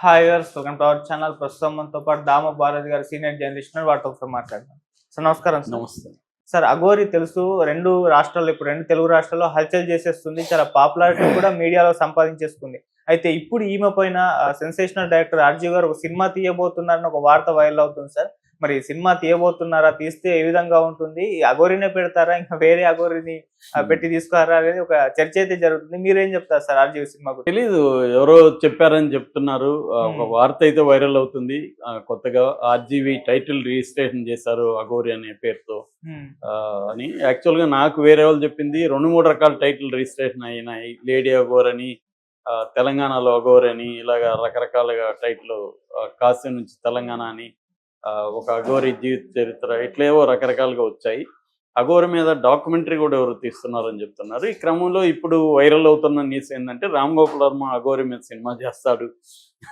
Hi గారు welcome to our channel ప్రస్తుతం మనతో పాటు దామ భారతి గారు సీనియర్ జర్నలిస్ట్ ఉన్నారు. వారితో ఒకసారి మాట్లాడదాం. సార్ నమస్కారం సార్ నమస్తే. సార్ అఘోరి తెలుసు రెండు రాష్ట్రాల్లో ఇప్పుడు రెండు తెలుగు రాష్ట్రాల్లో హల్చల్ చేసేస్తుంది. చాలా పాపులారిటీ కూడా మీడియాలో సంపాదించేస్తుంది. అయితే ఇప్పుడు ఈమె పైన సెన్సేషనల్ డైరెక్టర్ ఆర్జీ గారు ఒక సినిమా తీయబోతున్నారని ఒక వార్త వైరల్ అవుతుంది సార్. మరి సినిమా తీయబోతున్నారా తీస్తే ఏ విధంగా ఉంటుంది? ఈ అఘోరినే పెడతారా ఇంకా వేరే అఘోరిని ఆ, పెట్టి తీసుకురారా అనేది ఒక చర్చ అయితే జరుగుతుంది. మీరేం చెప్తారు సార్ ఆర్జీ సినిమా తెలీదు ఎవరో చెప్పారని చెప్తున్నారు. ఒక Hmm. వార్త అయితే వైరల్ అవుతుంది. కొత్తగా ఆర్జీవి టైటిల్ రిజిస్ట్రేషన్ చేశారు అగోరి అనే పేరుతో. ఆ, అని యాక్చువల్గా నాకు వేరే వాళ్ళు చెప్పింది రెండు మూడు రకాల టైటిల్ రిజిస్ట్రేషన్ అయినాయి. లేడీ అగోర్ అని ఆ, లోగోర్ అని ఇలాగా రకరకాలుగా టైటిల్ కాశీ నుంచి తెలంగాణ అని ఆ, ఒక అఘోరి జీవిత చరిత్ర ఇట్లేవో రకరకాలుగా వచ్చాయి. అఘోరి మీద డాక్యుమెంటరీ కూడా ఎవరు తీస్తున్నారని చెప్తున్నారు. ఈ క్రమంలో ఇప్పుడు వైరల్ అవుతున్న న్యూస్ ఏంటంటే రామ్ గోపాల్ వర్మ అఘోరి మీద సినిమా చేస్తాడు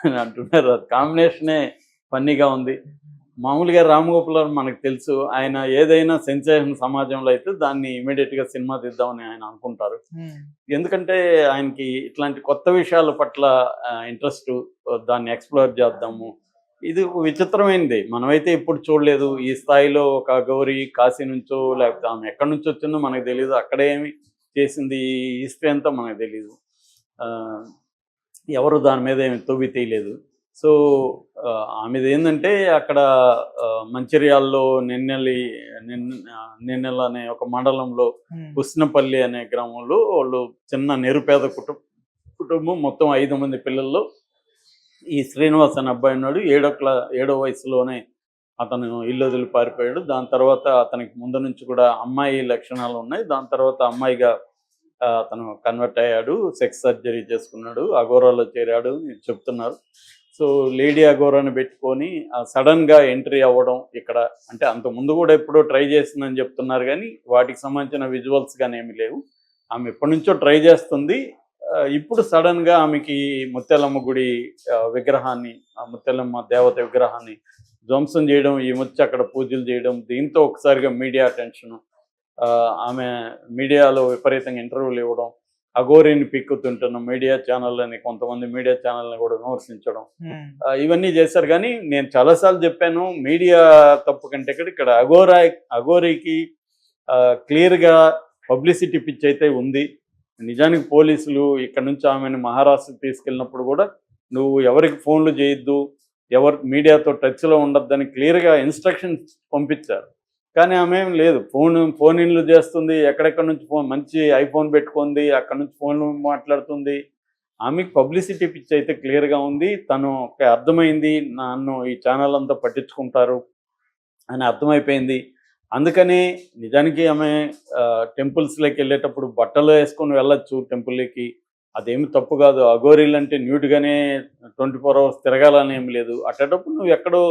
అని అంటున్నారు. అది కాంబినేషనే ఫన్నీగా ఉంది. మామూలుగా రామ్ గోపాల్ మనకు తెలుసు. ఆయన ఏదైనా సెన్సేషన్ సమాజంలో అయితే దాన్ని ఇమీడియట్గా సినిమా తీద్దామని ఆయన అనుకుంటారు. ఎందుకంటే ఆయనకి ఇట్లాంటి కొత్త విషయాల పట్ల ఇంట్రెస్ట్ దాన్ని ఎక్స్ప్లోర్ చేద్దాము. ఇది విచిత్రమైనది మనమైతే ఇప్పుడు చూడలేదు. ఈ స్థాయిలో ఒక గౌరీ కాశీ నుంచో లేకపోతే ఆమె ఎక్కడి నుంచి వచ్చిందో మనకు తెలియదు అక్కడేమి చేసింది ఈ హిస్టరీ అంతా మనకు తెలియదు ఎవరు దాని మీద ఏమి తొవ్వి తీయలేదు. సో ఆమెది ఏంటంటే అక్కడ మంచిర్యాల్లో నిన్నెలి నిన్న నిన్నెల అనే ఒక మండలంలో ఉస్నపల్లి అనే గ్రామంలో వాళ్ళు చిన్న నిరుపేద కుటుంబం కుటుంబం మొత్తం ఐదు మంది పిల్లల్లో. ఈ శ్రీనివాస్ అనే అబ్బాయి ఉన్నాడు. ఏడో క్లా ఏడో వయసులోనే అతను ఇల్లు వదిలి పారిపోయాడు. దాని తర్వాత అతనికి ముందు నుంచి కూడా అమ్మాయి లక్షణాలు ఉన్నాయి. దాని తర్వాత అమ్మాయిగా అతను కన్వర్ట్ అయ్యాడు. సెక్స్ సర్జరీ చేసుకున్నాడు. అగోరాలో చేరాడు చెప్తున్నారు. సో లేడీ అగోరాని పెట్టుకొని సడన్గా ఎంట్రీ అవ్వడం ఇక్కడ అంటే అంత ముందు కూడా ఎప్పుడో ట్రై చేసిందని చెప్తున్నారు కానీ వాటికి సంబంధించిన విజువల్స్ కానీ ఏమి లేవు. ఆమె ఎప్పటి నుంచో ట్రై చేస్తుంది. ఇప్పుడు సడన్గా ఆమెకి ముత్యాలమ్మ గుడి విగ్రహాన్ని ఆ ముత్యాలమ్మ దేవత విగ్రహాన్ని ధ్వంసం చేయడం ఈ ముచ్చి అక్కడ పూజలు చేయడం దీంతో ఒకసారిగా మీడియా అటెన్షన్ ఆమె మీడియాలో విపరీతంగా ఇంటర్వ్యూలు ఇవ్వడం అఘోరిని పిక్కుతుంటున్న మీడియా ఛానల్ అని కొంతమంది మీడియా ఛానల్ని కూడా విమర్శించడం. ఇవన్నీ చేశారు. కానీ నేను చాలాసార్లు చెప్పాను మీడియా తప్పు కంటే ఇక్కడ ఇక్కడ అఘోరా అఘోరికి క్లియర్గా పబ్లిసిటీ పిచ్ అయితే ఉంది. నిజానికి పోలీసులు ఇక్కడ నుంచి ఆమెను మహారాష్ట్ర తీసుకెళ్ళినప్పుడు కూడా నువ్వు ఎవరికి ఫోన్లు చేయొద్దు ఎవరు మీడియాతో టచ్లో ఉండొద్దని క్లియర్గా ఇన్స్ట్రక్షన్స్ పంపించారు. కానీ ఆమె ఏం లేదు. ఫోన్ ఫోన్ ఇన్లు చేస్తుంది. ఎక్కడెక్కడ నుంచి ఫోన్ మంచి ఐఫోన్ పెట్టుకుంది. అక్కడ నుంచి ఫోన్లు మాట్లాడుతుంది. ఆమెకు పబ్లిసిటీ పిచ్ అయితే క్లియర్గా ఉంది. తను ఒక అర్థమైంది. నన్ను ఈ ఛానల్ అంతా పట్టించుకుంటారు అని అర్థమైపోయింది. అందుకని నిజానికి ఆమె టెంపుల్స్లోకి వెళ్ళేటప్పుడు బట్టలు వేసుకొని వెళ్ళొచ్చు టెంపుల్లోకి అదేమి తప్పు కాదు. అఘోరీలు అంటే న్యూట్గానే ట్వంటీ ఫోర్ అవర్స్ తిరగాలని ఏం లేదు. అట్టేటప్పుడు నువ్వు ఎక్కడో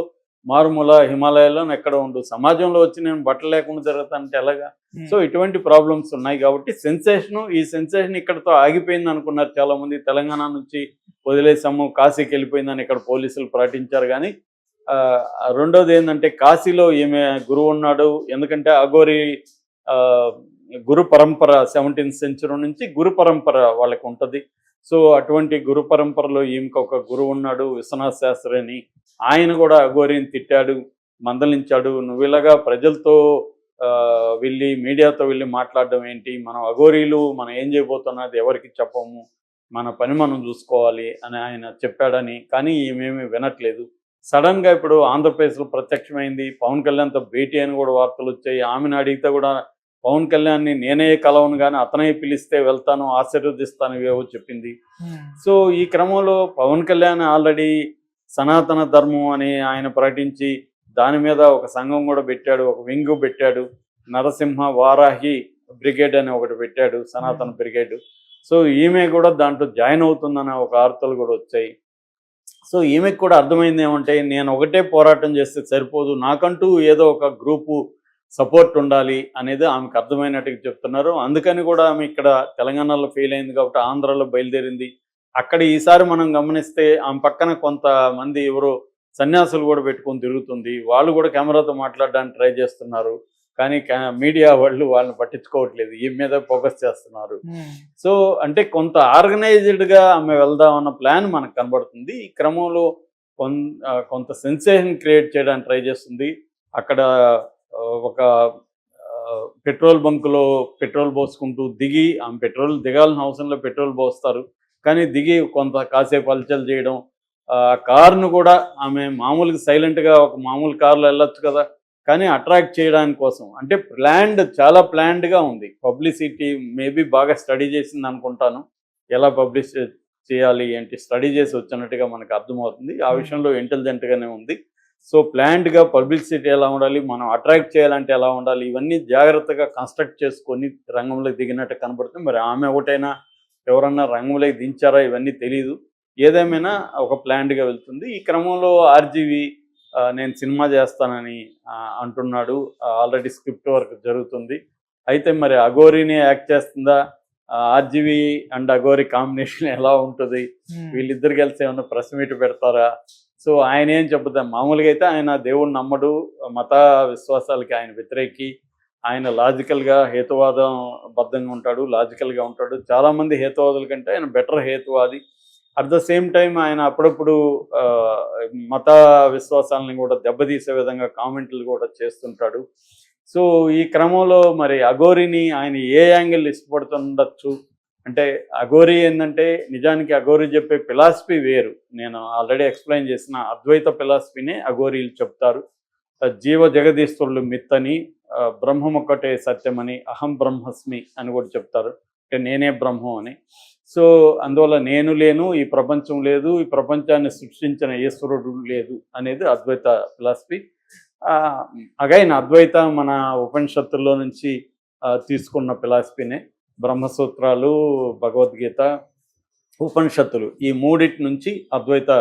మారుమూల హిమాలయాల్లో ఎక్కడో ఉండు. సమాజంలో వచ్చి నేను బట్టలు లేకుండా తిరుగుతానంటే ఎలాగా? ఉమ్. సో ఇటువంటి ప్రాబ్లమ్స్ ఉన్నాయి కాబట్టి సెన్సేషన్ ఈ సెన్సేషన్ ఇక్కడతో ఆగిపోయింది అనుకున్నారు చాలా మంది తెలంగాణ నుంచి వదిలేసాము. కాశీకి వెళ్ళిపోయిందని ఇక్కడ పోలీసులు ప్రకటించారు కానీ ఆ, రెండోది ఏంటంటే కాశీలో ఈమె గురువు ఉన్నాడు. ఎందుకంటే అఘోరి ఆ, గురు పరంపర సెవెంటీన్త్ సెంచురీ నుంచి గురు పరంపర వాళ్ళకి ఉంటుంది. సో అటువంటి గురు పరంపరలో ఈమెకు ఒక గురువు ఉన్నాడు విశ్వనాథ్ శాస్త్రి అని ఆయన కూడా అఘోరిని తిట్టాడు మందలించాడు. నువ్వు ఇలాగా ప్రజలతో ఆ, వెళ్ళి మీడియాతో వెళ్ళి మాట్లాడడం ఏంటి? మనం అఘోరీలు మనం ఏం చేయబోతున్నది ఎవరికి చెప్పము? మన పని మనం చూసుకోవాలి అని ఆయన చెప్పాడని. కానీ ఈమెమి వినట్లేదు. సడన్గా ఇప్పుడు ఆంధ్రప్రదేశ్లో ప్రత్యక్షమైంది. పవన్ కళ్యాణ్తో భేటీ అని కూడా వార్తలు వచ్చాయి. ఆమెను అడిగితే కూడా పవన్ కళ్యాణ్ని నేనే కలవను కానీ అతనే పిలిస్తే వెళ్తాను ఆశీర్వదిస్తాను ఇవేవో చెప్పింది. ఉమ్, సో ఈ క్రమంలో పవన్ కళ్యాణ్ ఆల్రెడీ సనాతన ధర్మం అని ఆయన ప్రకటించి దాని మీద ఒక సంఘం కూడా పెట్టాడు ఒక వింగ్ పెట్టాడు. నరసింహ వారాహి బ్రిగేడ్ అని ఒకటి పెట్టాడు సనాతన బ్రిగేడ్. సో ఈమె కూడా దాంట్లో జాయిన్ అవుతుందన్న ఒక వార్తలు కూడా వచ్చాయి. సో ఈమెకు కూడా అర్థమైంది ఏమంటే నేను ఒకటే పోరాటం చేస్తే సరిపోదు. నాకంటూ ఏదో ఒక గ్రూపు సపోర్ట్ ఉండాలి అనేది ఆమెకు అర్థమైనట్టుగా చెప్తున్నారు. అందుకని కూడా ఆమె ఇక్కడ తెలంగాణలో ఫెయిల్ అయింది కాబట్టి ఆంధ్రాలో బయలుదేరింది. అక్కడ ఈసారి మనం గమనిస్తే ఆమె పక్కన కొంతమంది ఎవరో సన్యాసులు కూడా పెట్టుకొని తిరుగుతుంది. వాళ్ళు కూడా కెమెరాతో మాట్లాడడానికి ట్రై చేస్తున్నారు. కానీ మీడియా వాళ్ళు వాళ్ళని పట్టించుకోవట్లేదు. ఈ మీద ఫోకస్ చేస్తున్నారు. సో అంటే కొంత ఆర్గనైజ్డ్గా ఆమె వెళ్దాం అన్న ప్లాన్ మనకు కనబడుతుంది. ఈ క్రమంలో కొంత సెన్సేషన్ క్రియేట్ చేయడానికి ట్రై చేస్తుంది. అక్కడ ఒక పెట్రోల్ బంకులో పెట్రోల్ పోసుకుంటూ దిగి ఆమె పెట్రోల్ దిగాల్సిన అవసరంలో పెట్రోల్ పోస్తారు. కానీ దిగి కొంత కాసేపు అలచలు చేయడం ఆ కార్ను కూడా ఆమె మామూలుగా సైలెంట్గా ఒక మామూలు కార్లో వెళ్ళొచ్చు కదా. కానీ అట్రాక్ట్ చేయడానికి కోసం అంటే ప్లాన్డ్ చాలా ప్లాన్డ్గా ఉంది. పబ్లిసిటీ మేబీ బాగా స్టడీ చేసింది అనుకుంటాను. ఎలా పబ్లిష్ చేయాలి ఏంటి స్టడీ చేసి వచ్చినట్టుగా మనకు అర్థమవుతుంది. ఆ. విషయంలో ఇంటెలిజెంట్గానే ఉంది. సో ప్లాన్డ్గా పబ్లిసిటీ ఎలా ఉండాలి మనం అట్రాక్ట్ చేయాలంటే ఎలా ఉండాలి ఇవన్నీ జాగ్రత్తగా కన్స్ట్రక్ట్ చేసుకొని రంగంలోకి దిగినట్టు కనబడుతుంది. మరి ఆమె ఒకటైనా ఎవరన్నా రంగంలోకి దించారా ఇవన్నీ తెలియదు ఏదేమైనా ఒక ప్లాన్డ్గా వెళ్తుంది. ఈ క్రమంలో ఆర్జీవి నేను సినిమా చేస్తానని అంటున్నాడు. ఆల్రెడీ స్క్రిప్ట్ వర్క్ జరుగుతుంది. అయితే మరి అఘోరిని యాక్ట్ చేస్తుందా? ఆర్జీవి అండ్ అఘోరి కాంబినేషన్ ఎలా ఉంటుంది? వీళ్ళిద్దరు కలిసి ఏమన్నా ప్రెస్ మీట్ పెడతారా? సో ఆయన ఏం చెబుతాం? మామూలుగా అయితే ఆయన దేవుడు నమ్మడు. మత విశ్వాసాలకి ఆయన వ్యతిరేకి. ఆయన లాజికల్గా హేతువాదం బద్ధంగా ఉంటాడు లాజికల్గా ఉంటాడు. చాలామంది హేతువాదుల కంటే ఆయన బెటర్ హేతువాది. అట్ ద సేమ్ టైం ఆయన అప్పుడప్పుడు ఆ, మత విశ్వాసాలని కూడా దెబ్బతీసే విధంగా కామెంట్లు కూడా చేస్తుంటాడు. సో ఈ క్రమంలో మరి అఘోరిని ఆయన ఏ యాంగిల్ ఇష్టపడుతుండొచ్చు? అంటే అఘోరి ఏంటంటే నిజానికి అఘోరి చెప్పే ఫిలాసఫీ వేరు. నేను ఆల్రెడీ ఎక్స్ప్లెయిన్ చేసిన అద్వైత ఫిలాసఫీనే అఘోరీలు చెప్తారు. జీవ జగదీశ్వరులు మిత్తని బ్రహ్మం ఒక్కటే సత్యమని అహం బ్రహ్మస్మి అని కూడా చెప్తారు. అంటే నేనే బ్రహ్మం అని. సో అందువల్ల నేను లేను ఈ ప్రపంచం లేదు ఈ ప్రపంచాన్ని సృష్టించిన ఈశ్వరుడు లేదు అనేది అద్వైత ఫిలాసఫీ. అగైన్ అద్వైత మన ఉపనిషత్తుల్లో నుంచి తీసుకున్న ఫిలాసఫీనే. బ్రహ్మసూత్రాలు భగవద్గీత ఉపనిషత్తులు ఈ మూడిటి నుంచి అద్వైత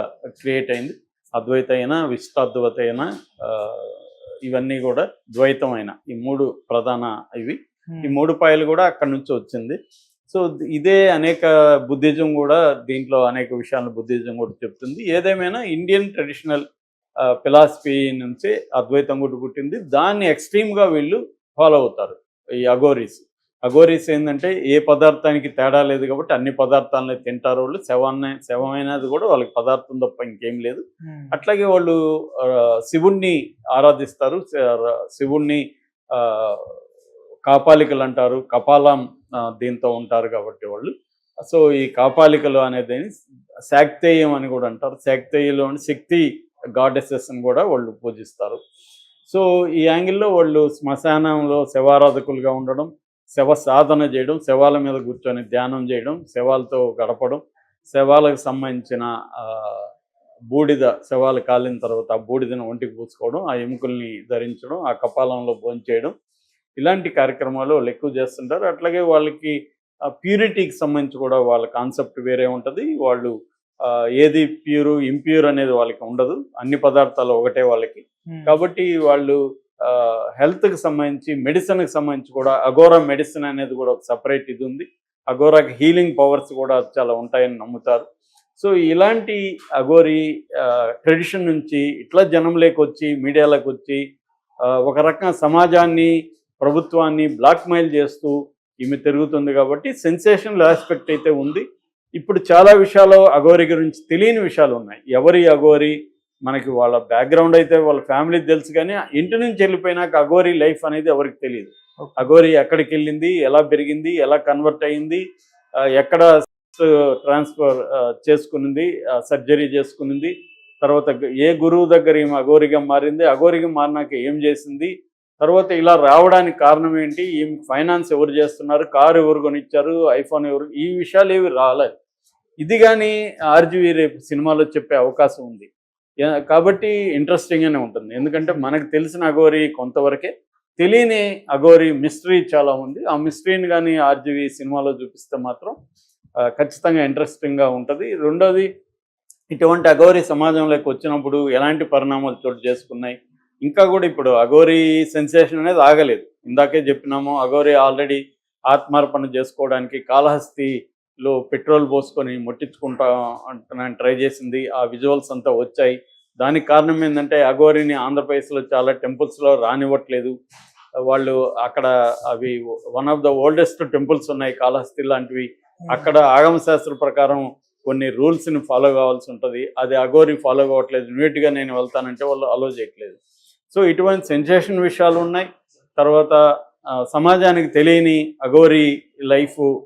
క్రియేట్ అయింది. అద్వైత అయినా విశిష్టాద్వైత అయినా ఇవన్నీ కూడా ద్వైతమైన ఈ మూడు ప్రధాన ఇవి. ఈ మూడు పాయలు కూడా అక్కడ నుంచి వచ్చింది. సో ఇదే అనేక బుద్ధిజం కూడా దీంట్లో అనేక విషయాలను బుద్ధిజం కూడా చెప్తుంది. ఏదేమైనా ఇండియన్ ట్రెడిషనల్ ఫిలాసఫీ నుంచి అద్వైతం కూడా పుట్టింది. దాన్ని ఎక్స్ట్రీమ్గా వీళ్ళు ఫాలో అవుతారు ఈ అగోరీస్ అగోరీస్ ఏంటంటే ఏ పదార్థానికి తేడా లేదు కాబట్టి అన్ని పదార్థాలని తింటారు వాళ్ళు. శవాన్ని శవమైనది కూడా వాళ్ళకి పదార్థం తప్ప ఇంకేం లేదు. అట్లాగే వాళ్ళు శివుణ్ణి ఆరాధిస్తారు. శివుణ్ణి కాపాలికలు అంటారు. కపాలం దీంతో ఉంటారు కాబట్టి వాళ్ళు. సో ఈ కాపాలికలు అనేది శాక్తేయం అని కూడా అంటారు. శాక్తేయంలోని శక్తి గాడెసెస్ అని కూడా వాళ్ళు పూజిస్తారు. సో ఈ యాంగిల్లో వాళ్ళు శ్మశానంలో శవారాధకులుగా ఉండడం శవ సాధన చేయడం శవాల మీద కూర్చొని ధ్యానం చేయడం శవాలతో గడపడం శవాలకు సంబంధించిన బూడిద శవాలు కాలిన తర్వాత ఆ బూడిదను ఒంటికి పూసుకోవడం ఆ ఎముకల్ని ధరించడం ఆ కపాలంలో భోంచేయడం ఇలాంటి కార్యక్రమాలు వాళ్ళు ఎక్కువ చేస్తుంటారు. అట్లాగే వాళ్ళకి ప్యూరిటీకి సంబంధించి కూడా వాళ్ళ కాన్సెప్ట్ వేరే ఉంటుంది. వాళ్ళు ఏది ప్యూరు ఇంప్యూర్ అనేది వాళ్ళకి ఉండదు. అన్ని పదార్థాలు ఒకటే వాళ్ళకి. కాబట్టి వాళ్ళు హెల్త్కి సంబంధించి మెడిసిన్కి సంబంధించి కూడా అగోరా మెడిసిన్ అనేది కూడా ఒక సపరేట్ ఇది ఉంది. అగోరాకి హీలింగ్ పవర్స్ కూడా చాలా ఉంటాయని నమ్ముతారు. సో ఇలాంటి అగోరి ట్రెడిషన్ నుంచి ఇట్లా జనంలోకి వచ్చి మీడియాలోకి వచ్చి ఒక రకంగా సమాజాన్ని ప్రభుత్వాన్ని బ్లాక్మెయిల్ చేస్తూ ఈమె తిరుగుతుంది కాబట్టి సెన్సేషనల్ ఆస్పెక్ట్ అయితే ఉంది. ఇప్పుడు చాలా విషయాలు అఘోరి గురించి తెలియని విషయాలు ఉన్నాయి. ఎవరి అఘోరి మనకి వాళ్ళ బ్యాక్గ్రౌండ్ అయితే వాళ్ళ ఫ్యామిలీ తెలుసు కానీ ఇంటి నుంచి వెళ్ళిపోయినాక అఘోరి లైఫ్ అనేది ఎవరికి తెలియదు. అఘోరి ఎక్కడికి వెళ్ళింది ఎలా పెరిగింది ఎలా కన్వర్ట్ అయింది ఆ, ఎక్కడ ట్రాన్స్ఫర్ చేసుకునింది సర్జరీ చేసుకునింది తర్వాత ఏ గురువు దగ్గర ఈమె అఘోరిగా మారింది అఘోరిగా మారినాక ఏం చేసింది తర్వాత ఇలా రావడానికి కారణం ఏంటి ఈమె ఫైనాన్స్ ఎవరు చేస్తున్నారు కారు ఎవరు కొనిచ్చారు ఐఫోన్ ఎవరు ఈ విషయాలు ఏవి రాలేదు. ఇది కానీ ఆర్జీవి రేపు సినిమాలో చెప్పే అవకాశం ఉంది. కాబట్టి కాబట్టి ఇంట్రెస్టింగ్గానే ఉంటుంది. ఎందుకంటే మనకు తెలిసిన అఘోరి కొంతవరకే తెలియని అఘోరి మిస్టరీ చాలా ఉంది. ఆ మిస్టరీని కానీ ఆర్జీవి సినిమాలో చూపిస్తే మాత్రం ఖచ్చితంగా ఇంట్రెస్టింగ్గా ఉంటుంది. రెండోది ఇటువంటి అఘోరి సమాజంలోకి వచ్చినప్పుడు ఎలాంటి పరిణామాలు చోటు చేసుకున్నాయి? ఇంకా కూడా ఇప్పుడు అఘోరి సెన్సేషన్ అనేది ఆగలేదు. ఇందాకే చెప్పినాము అఘోరి ఆల్రెడీ ఆత్మార్పణ చేసుకోవడానికి కాళహస్తి కాళహస్తిలో పెట్రోల్ పోసుకొని ముట్టించుకుంటా అంటున్నాను ట్రై చేసింది. ఆ విజువల్స్ అంతా వచ్చాయి. దానికి కారణం ఏంటంటే అఘోరిని ఆంధ్రప్రదేశ్లో చాలా టెంపుల్స్లో రానివ్వట్లేదు. వాళ్ళు అక్కడ అవి one of the oldest temples ఉన్నాయి కాళహస్తి లాంటివి. అక్కడ ఆగమ శాస్త్ర ప్రకారం కొన్ని రూల్స్ని ఫాలో కావాల్సి ఉంటుంది. అది అఘోరి ఫాలో కావట్లేదు. ఇమీడియట్గా నేను వెళ్తానంటే వాళ్ళు అలో చేయట్లేదు. సో ఇటువంటి సెన్సేషన్ విషయాలు ఉన్నాయి. తర్వాత సమాజానికి తెలియని అఘోరి లైఫ్